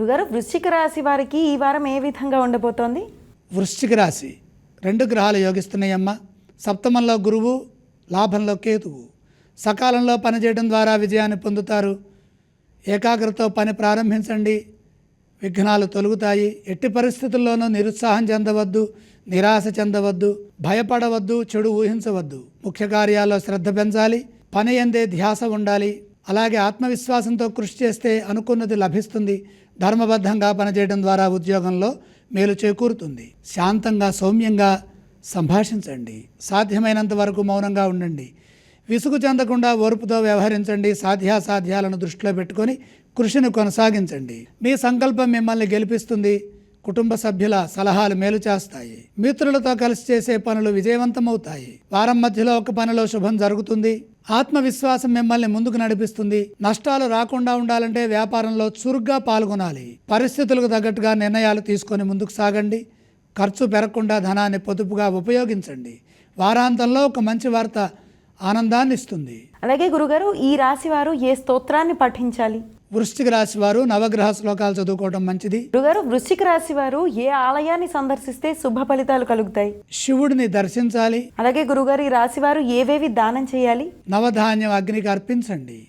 గురుగారు వృశ్చిక రాశి వారికి ఈ వారం ఏ విధంగా ఉండబోతోంది? వృశ్చిక రాశి. రెండు గ్రహాలు యోగిస్తున్నాయమ్మ. సప్తమంలో గురువు లాభంలో కేతువు. సకాలంలో పనిచేయడం ద్వారా విజయాన్ని పొందుతారు. ఏకాగ్రతతో పని ప్రారంభించండి. విఘ్నాలు తొలుగుతాయి. ఎట్టి పరిస్థితుల్లోనూ నిరుత్సాహం చెందవద్దు నిరాశ చెందవద్దు భయపడవద్దు చెడు ఊహించవద్దు. ముఖ్య కార్యాల్లో శ్రద్ధ పెంచాలి. పని ఎందే ధ్యాస ఉండాలి. అలాగే ఆత్మవిశ్వాసంతో కృషి చేస్తే అనుకున్నది లభిస్తుంది. ధర్మబద్ధంగా పనిచేయడం ద్వారా ఉద్యోగంలో మేలు చేకూరుతుంది. శాంతంగా సౌమ్యంగా సంభాషించండి. సాధ్యమైనంత వరకు మౌనంగా ఉండండి. విసుగు చెందకుండా ఓర్పుతో వ్యవహరించండి. సాధ్యాసాధ్యాలను దృష్టిలో పెట్టుకొని కృషిని కొనసాగించండి. మీ సంకల్పం మిమ్మల్ని గెలిపిస్తుంది. కుటుంబ సభ్యుల సలహాలు మేలు చేస్తాయి. మిత్రులతో కలిసి చేసే పనులు విజయవంతమవుతాయి. వారం మధ్యలో ఒక పనిలో శుభం జరుగుతుంది. ఆత్మవిశ్వాసం మిమ్మల్ని ముందుకు నడిపిస్తుంది. నష్టాలు రాకుండా ఉండాలంటే వ్యాపారంలో చురుగ్గా పాల్గొనాలి. పరిస్థితులకు తగ్గట్టుగా నిర్ణయాలు తీసుకొని ముందుకు సాగండి. ఖర్చు పెరగకుండా ధనాన్ని పొదుపుగా ఉపయోగించండి. వారాంతంలో ఒక మంచి వార్త ఆనందాన్ని ఇస్తుంది అలాగే గురుగారు ఈ రాశి వారు ఏ స్తోత్రాన్ని పఠించాలి? వృశ్చిక రాశి వారు నవగ్రహ శ్లోకాలు చదువుకోవడం మంచిది. గురుగారు వృశ్చిక రాశి వారు ఏ ఆలయాన్ని సందర్శిస్తే శుభ ఫలితాలు కలుగుతాయి? శివుడిని దర్శించాలి. అలాగే గురుగారు ఈ రాశి వారు ఏవేవి దానం చేయాలి? నవధాన్యం అగ్నికి అర్పించండి.